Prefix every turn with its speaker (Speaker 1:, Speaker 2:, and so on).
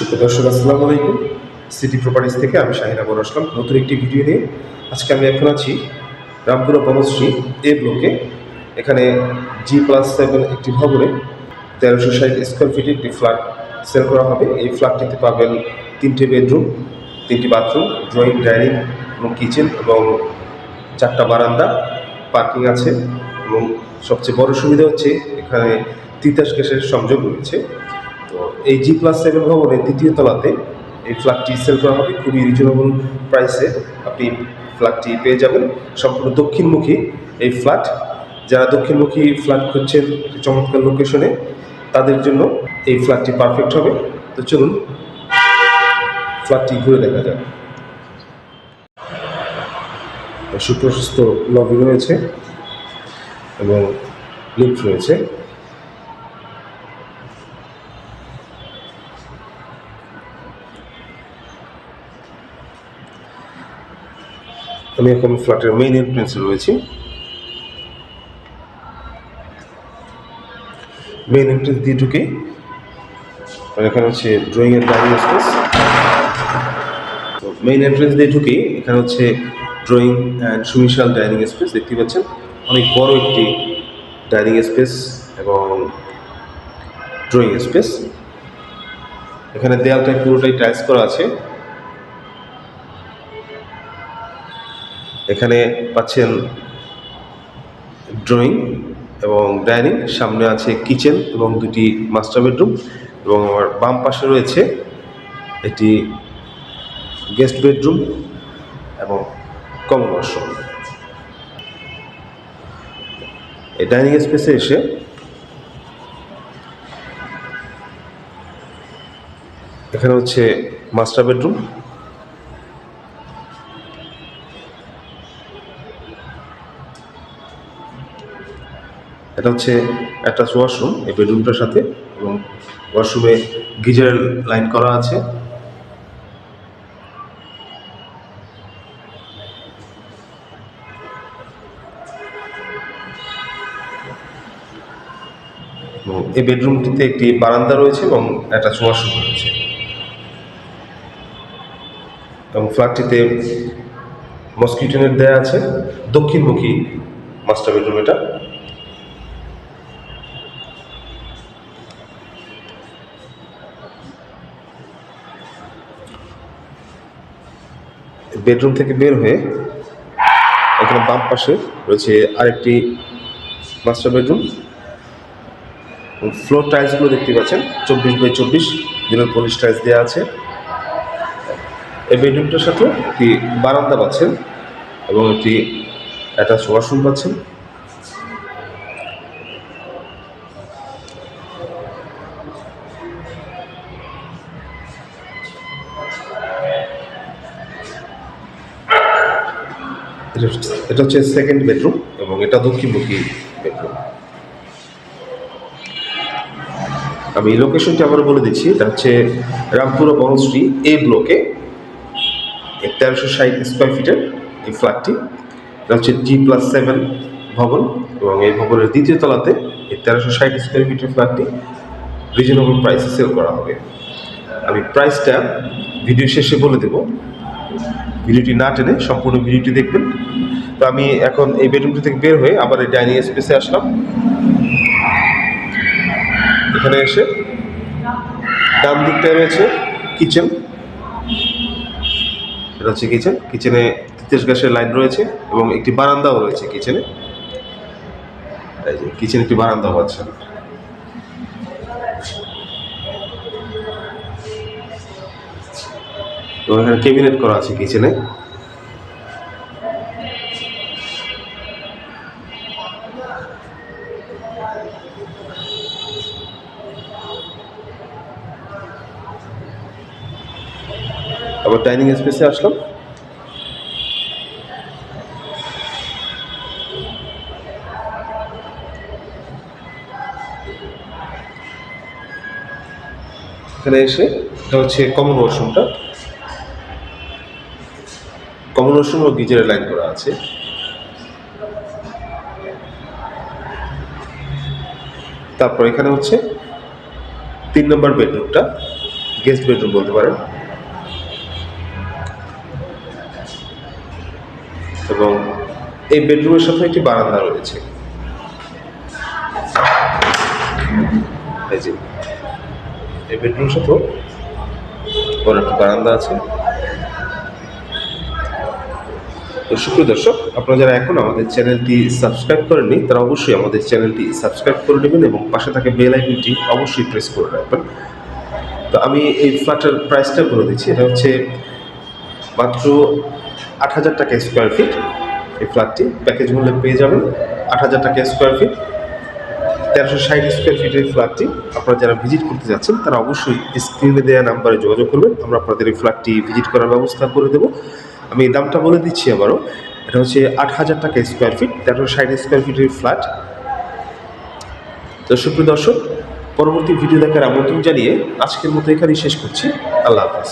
Speaker 1: সুপ্রিয় দর্শক, আসসালামু আলাইকুম। সিটি প্রপার্টিস থেকে আমি শাহিনা আবর আসলাম। নতুন একটি ভিডিও নিয়ে আজকে আমি এখন আছি রামপুরা বনশ্রী এ ব্লকে। এখানে জি প্লাস সেভেন একটি ভবনে তেরোশো ষাট স্কোয়ার ফিটের একটি ফ্ল্যাট সেল করা হবে। এই ফ্ল্যাটটিতে পাবেন তিনটে বেডরুম তিনটি বাথরুম ড্রয়িং ডাইনিং এবং কিচেন এবং চারটা বারান্দা পার্কিং আছে এবং সবচেয়ে বড় সুবিধা হচ্ছে এখানে তিতাস গ্যাসের সংযোগ রয়েছে। তো এই জি প্লাস সেভেন ভবনের দ্বিতীয় তলাতে এই ফ্ল্যাটটি সেল করা হবে, খুবই রিজনেবল প্রাইসে আপনি ফ্ল্যাটটি পেয়ে যাবেন। সম্পূর্ণ দক্ষিণমুখী এই ফ্ল্যাট যারা দক্ষিণমুখী ফ্ল্যাট খুঁজছেন, চমৎকার লোকেশনে তাদের জন্য এই ফ্ল্যাটটি পারফেক্ট হবে। তো চলুন ফ্ল্যাটটি ঘুরে দেখা যাক। সুপ্রশস্ত লবি রয়েছে এবং লিফট রয়েছে। আমি এখন ফ্ল্যাটের মেইন এন্ট্রেন্সে রয়েছি। মেইন এন্ট্রেন্স দিয়ে ঢুকে এখানে হচ্ছে ড্রয়িং এর ডাইনিং স্পেস মেইন এন্ট্রেন্স দিয়ে ঢুকে এখানে হচ্ছে ড্রয়িং অ্যান্ড সুমিশাল ডাইনিং স্পেস দেখতে পাচ্ছেন। অনেক বড় একটি ডাইনিং স্পেস এবং ড্রয়িং স্পেস এখানে দেয়ালটা পুরোটাই টাইলস করা আছে। এখানে পাচ্ছেন ড্রয়িং এবং ডাইনিং সামনে আছে কিচেন এবং দুটি মাস্টার বেডরুম এবং আমার বাম পাশে রয়েছে একটি গেস্ট বেডরুম এবং কমন ওয়াশরুম এই ডাইনিং স্পেসে এসে এখানে হচ্ছে মাস্টার বেডরুম এটা হচ্ছে একটা ওয়াশরুম এই বেডরুমটার সাথে, এবং ওয়াশরুমে গিজার লাইন করা আছে। এই বেডরুমটিতে একটি বারান্দা রয়েছে এবং একটা ওয়াশরুম রয়েছে। এবং ফ্ল্যাটটিতে মসকিটো নেট দেওয়া আছে। দক্ষিণমুখী মাস্টার বেডরুম এটা। বেডরুম থেকে বের হয়ে এখানে বাম পাশে রয়েছে আরেকটি মাস্টার বেডরুম। ফ্লোর টাইলসগুলো দেখতে পাচ্ছেন, চব্বিশ বাই চব্বিশ দিনের পলিশ টাইলস দেওয়া আছে। এই বেডরুমটার সাথে একটি বারান্দা পাচ্ছেন এবং একটি অ্যাটাচ ওয়াশরুম পাচ্ছেন। এটা হচ্ছে- সেকেন্ড বেডরুম এবং এটা দক্ষিণমুখী বেডরুম আমি লোকেশনটি আবার বলে দিচ্ছি। এটা হচ্ছে রামপুরা বনশ্রী এ। ব্লকে তেরোশো ষাট স্কোয়ার ফিটের এই ফ্ল্যাটটি এটা হচ্ছে জি প্লাস সেভেন ভবন এবং এই ভবনের দ্বিতীয় তলাতে এই তেরোশো ষাট স্কোয়ার ফিটের ফ্ল্যাটটি রিজনেবল প্রাইসে সেল করা হবে। আমি প্রাইসটা ভিডিও শেষে বলে দেব। ভিডিওটি না টেনে সম্পূর্ণ ভিডিওটি দেখবেন। তো আমি এখন এই বেডরুমটি থেকে বের হয়ে আবার এই ডাইনিং স্পেসে আসলাম। এখানে এসে ডান দিকটায় রয়েছে কিচেন। এটা হচ্ছে কিচেন। কিচেনে তিতাস গ্যাসের লাইন রয়েছে এবং একটি বারান্দাও রয়েছে কিচেনে। এই যে, কিচেনে একটি বারান্দাও আছে এবং এখানে ক্যাবিনেট করা আছে কিচেনে আবার ডাইনিং স্পেসে আসলাম। এখানে এসে এটা হচ্ছে কমন ওয়াশরুমটা কমন ওয়াশরুম ও গিজারের লাইন করা আছে। তারপর এখানে হচ্ছে তিন নম্বর বেডরুমটা, গেস্ট বেডরুম বলতে পারেন। এবং এই বেডরুমের সাথে একটি বারান্দা রয়েছে। এই বেডরুমের সাথেও বড় বারান্দা আছে। তো সুপ্রিয় দর্শক, আপনারা যারা এখন আমাদের চ্যানেলটি সাবস্ক্রাইব করেননি, তারা অবশ্যই আমাদের চ্যানেলটি সাবস্ক্রাইব করে নেবেন এবং পাশে থাকা বেল আইকনটি অবশ্যই প্রেস করে রাখবেন। তো আমি এই ফ্ল্যাটের প্রাইসটা বলে দিচ্ছি। এটা হচ্ছে মাত্র আট হাজার টাকা স্কোয়ার ফিট এই ফ্ল্যাটটি। প্যাকেজ মূল্যে পেয়ে যাবেন আট হাজার টাকা স্কোয়ার ফিট তেরোশো ষাট স্কোয়ার ফিটের ফ্ল্যাটটি। আপনারা যারা ভিজিট করতে যাচ্ছেন, তারা অবশ্যই স্ক্রিনে দেওয়া নাম্বারে যোগাযোগ করবেন। আমরা আপনাদের এই ফ্ল্যাটটি ভিজিট করার ব্যবস্থা করে দেবো। আমি দামটা বলে দিচ্ছি আবারও। এটা হচ্ছে আট হাজার টাকা স্কোয়ার ফিট তেরো ষাট স্কোয়ার ফিটের ফ্ল্যাট সুপ্রিয় দর্শক, পরবর্তী ভিডিও দেখার আমন্ত্রণ জানিয়ে আজকের মতো এখানেই শেষ করছি। আল্লাহ হাফেজ।